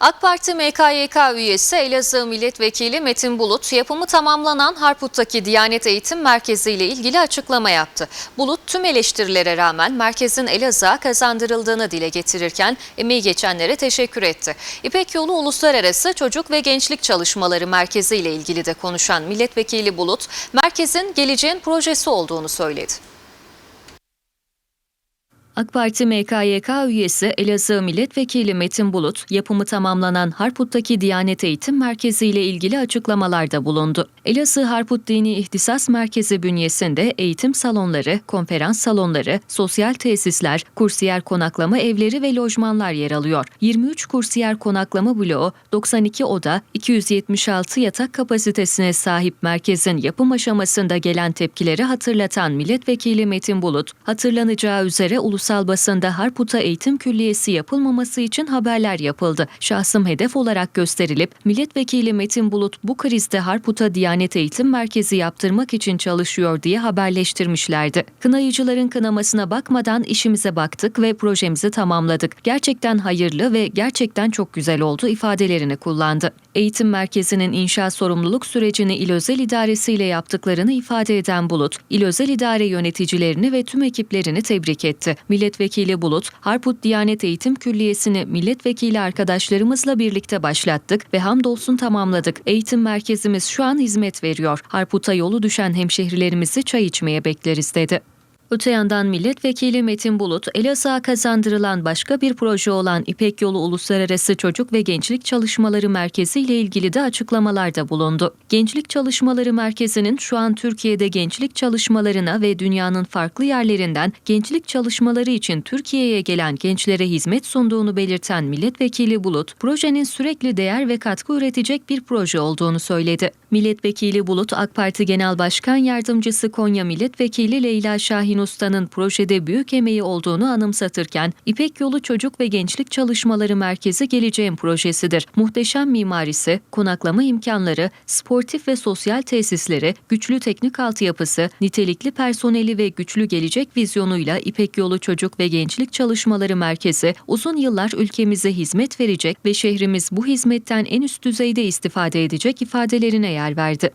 AK Parti MKYK üyesi Elazığ Milletvekili Metin Bulut, yapımı tamamlanan Harput'taki Diyanet Eğitim Merkezi ile ilgili açıklama yaptı. Bulut tüm eleştirilere rağmen merkezin Elazığ'a kazandırıldığını dile getirirken emeği geçenlere teşekkür etti. İpek Yolu Uluslararası Çocuk ve Gençlik Çalışmaları Merkezi ile ilgili de konuşan Milletvekili Bulut, merkezin geleceğin projesi olduğunu söyledi. AK Parti MKYK üyesi Elazığ Milletvekili Metin Bulut, yapımı tamamlanan Harput'taki Diyanet Eğitim Merkezi ile ilgili açıklamalarda bulundu. Elazığ Harput Dini İhtisas Merkezi bünyesinde eğitim salonları, konferans salonları, sosyal tesisler, kursiyer konaklama evleri ve lojmanlar yer alıyor. 23 kursiyer konaklama bloğu, 92 oda, 276 yatak kapasitesine sahip merkezin yapım aşamasında gelen tepkileri hatırlatan Milletvekili Metin Bulut, hatırlanacağı üzere ulusal basında Harput'a eğitim külliyesi yapılmaması için haberler yapıldı. Şahsım hedef olarak gösterilip Milletvekili Metin Bulut bu krizde Harput'a Diyanet Eğitim Merkezi yaptırmak için çalışıyor diye haberleştirmişlerdi. Kınayıcıların kınamasına bakmadan işimize baktık ve projemizi tamamladık. Gerçekten hayırlı ve gerçekten çok güzel oldu ifadelerini kullandı. Eğitim merkezinin inşa sorumluluk sürecini İl Özel İdaresi ile yaptıklarını ifade eden Bulut, İl Özel İdare yöneticilerini ve tüm ekiplerini tebrik etti. Milletvekili Bulut, Harput Diyanet Eğitim Külliyesi'ni milletvekili arkadaşlarımızla birlikte başlattık ve hamdolsun tamamladık. Eğitim merkezimiz şu an hizmet veriyor. Harput'a yolu düşen hemşehrilerimizi çay içmeye bekleriz dedi. Öte yandan Milletvekili Metin Bulut, Elazığ'a kazandırılan başka bir proje olan İpek Yolu Uluslararası Çocuk ve Gençlik Çalışmaları Merkezi ile ilgili de açıklamalarda bulundu. Gençlik Çalışmaları Merkezi'nin şu an Türkiye'de gençlik çalışmalarına ve dünyanın farklı yerlerinden gençlik çalışmaları için Türkiye'ye gelen gençlere hizmet sunduğunu belirten Milletvekili Bulut, projenin sürekli değer ve katkı üretecek bir proje olduğunu söyledi. Milletvekili Bulut, AK Parti Genel Başkan Yardımcısı Konya Milletvekili Leyla Şahin Usta'nın projede büyük emeği olduğunu anımsatırken, İpek Yolu Çocuk ve Gençlik Çalışmaları Merkezi geleceğin projesidir. Muhteşem mimarisi, konaklama imkanları, sportif ve sosyal tesisleri, güçlü teknik altyapısı, nitelikli personeli ve güçlü gelecek vizyonuyla İpek Yolu Çocuk ve Gençlik Çalışmaları Merkezi uzun yıllar ülkemize hizmet verecek ve şehrimiz bu hizmetten en üst düzeyde istifade edecek ifadelerine yer verdi.